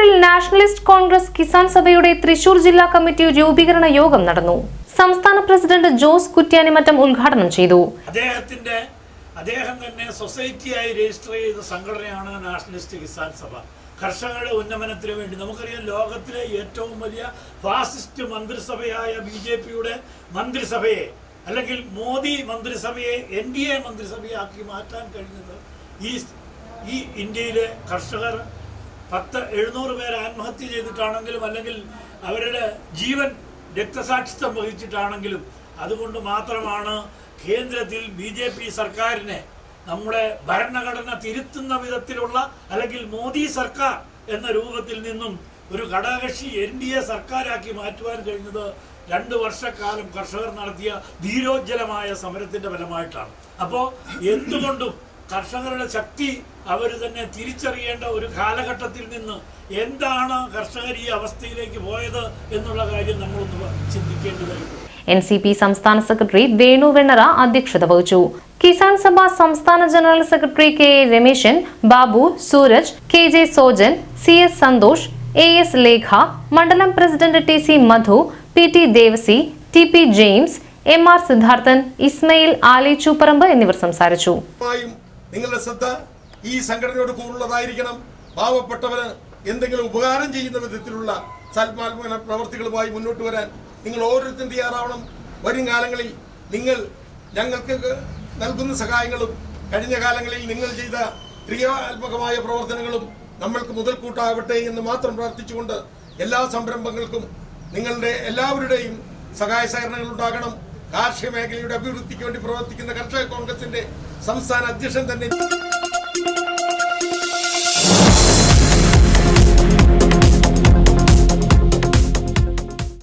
തൃശൂരിൽ നാഷണലിസ്റ്റ് കോൺഗ്രസ് കിസാൻ സഭയുടെ തൃശൂർ ജില്ലാ കമ്മിറ്റി രൂപീകരണ യോഗം നടന്നു. സംസ്ഥാന പ്രസിഡന്റ് ജോസ് കുറ്റ്യാനിമറ്റം ഉദ്ഘാടനം ചെയ്തു. അദ്ദേഹത്തിന്റെ അദ്ദേഹം തന്നെ സൊസൈറ്റിയായി രജിസ്റ്റർ ചെയ്ത സംഘടനയാണ് നാഷണലിസ്റ്റ് കിസാൻ സഭ. കർഷകരുടെ ഉന്നമനത്തിന് വേണ്ടി നമുക്കറിയാം ലോകത്തിലെ ഏറ്റവും വലിയ ഫാസിസ്റ്റ് മന്ത്രിസഭയായ ബി ജെ പിയുടെ മന്ത്രിസഭയെ അല്ലെങ്കിൽ മോദി മന്ത്രിസഭയെ എൻ ഡി എ മന്ത്രിസഭയാക്കി മാറ്റാൻ കഴിഞ്ഞത് ഈ ഈ ഇന്ത്യയിലെ കർഷകർ പത്ത് എഴുന്നൂറ് പേർ ആത്മഹത്യ ചെയ്തിട്ടാണെങ്കിലും അല്ലെങ്കിൽ അവരുടെ ജീവൻ രക്തസാക്ഷിത്വം വഹിച്ചിട്ടാണെങ്കിലും അതുകൊണ്ട് മാത്രമാണ് കേന്ദ്രത്തിൽ ബി ജെ പി സർക്കാരിനെ നമ്മുടെ ഭരണഘടന തിരുത്തുന്ന വിധത്തിലുള്ള അല്ലെങ്കിൽ മോദി സർക്കാർ എന്ന രൂപത്തിൽ നിന്നും ഒരു ഘടകകക്ഷി എൻ ഡി എ സർക്കാരാക്കി മാറ്റുവാൻ കഴിഞ്ഞത് രണ്ട് വർഷക്കാലം കർഷകർ നടത്തിയ ധീരോജ്ജലമായ സമരത്തിന്റെ ഫലമായിട്ടാണ്. അപ്പോൾ എന്തുകൊണ്ടും കർഷകരുടെ ശക്തി അവർ തന്നെ തിരിച്ചറിയേണ്ട ഒരു കാലഘട്ടത്തിൽ നിന്ന് എന്താണ് കർഷകർ ഈ അവസ്ഥയിലേക്ക് പോയത് എന്നുള്ള കാര്യം നമ്മളൊന്ന് ചിന്തിക്കേണ്ടതായിട്ടുണ്ട്. എൻ സി പി സംസ്ഥാന സെക്രട്ടറി വേണു വെണ്ണറ അധ്യക്ഷത വഹിച്ചു. കിസാൻ സഭ സംസ്ഥാന general secretary K A Rameshan Babu Sooraj K J Sojan C S Santhosh A S Lekha മണ്ഡലം president T C Madhu P T Devasi T P James M R Sidharthan Ismail Alechooparambu എന്നിവർ സംസാരിച്ചു. നിങ്ങളുടെ ശ്രദ്ധ ഈ സംഘടനയോട് കൂടുതലുള്ളതായിരിക്കണം പാവപ്പെട്ടവന് എന്തെങ്കിലും ഉപകാരം ചെയ്യുന്ന വിധത്തിലുള്ള സൽമാത്മക പ്രവർത്തികളുമായി മുന്നോട്ട് വരാൻ നിങ്ങൾ ഓരോരുത്തരും തയ്യാറാവണം. വരും കാലങ്ങളിൽ നിങ്ങൾ ഞങ്ങൾക്ക് നൽകുന്ന സഹായങ്ങളും കഴിഞ്ഞ കാലങ്ങളിൽ നിങ്ങൾ ചെയ്ത ക്രിയാത്മകമായ പ്രവർത്തനങ്ങളും നമ്മൾക്ക് മുതൽക്കൂട്ടാവട്ടെ എന്ന് മാത്രം പ്രാർത്ഥിച്ചുകൊണ്ട് എല്ലാ സംരംഭങ്ങൾക്കും നിങ്ങളുടെ എല്ലാവരുടെയും സഹായ സഹകരണങ്ങൾ ഉണ്ടാകണം. കാർഷിക മേഖലയുടെ അഭിവൃദ്ധിക്ക് വേണ്ടി പ്രവർത്തിക്കുന്ന കർഷക കോൺഗ്രസിന്റെ സംസ്ഥാന അധ്യക്ഷൻ തന്നെ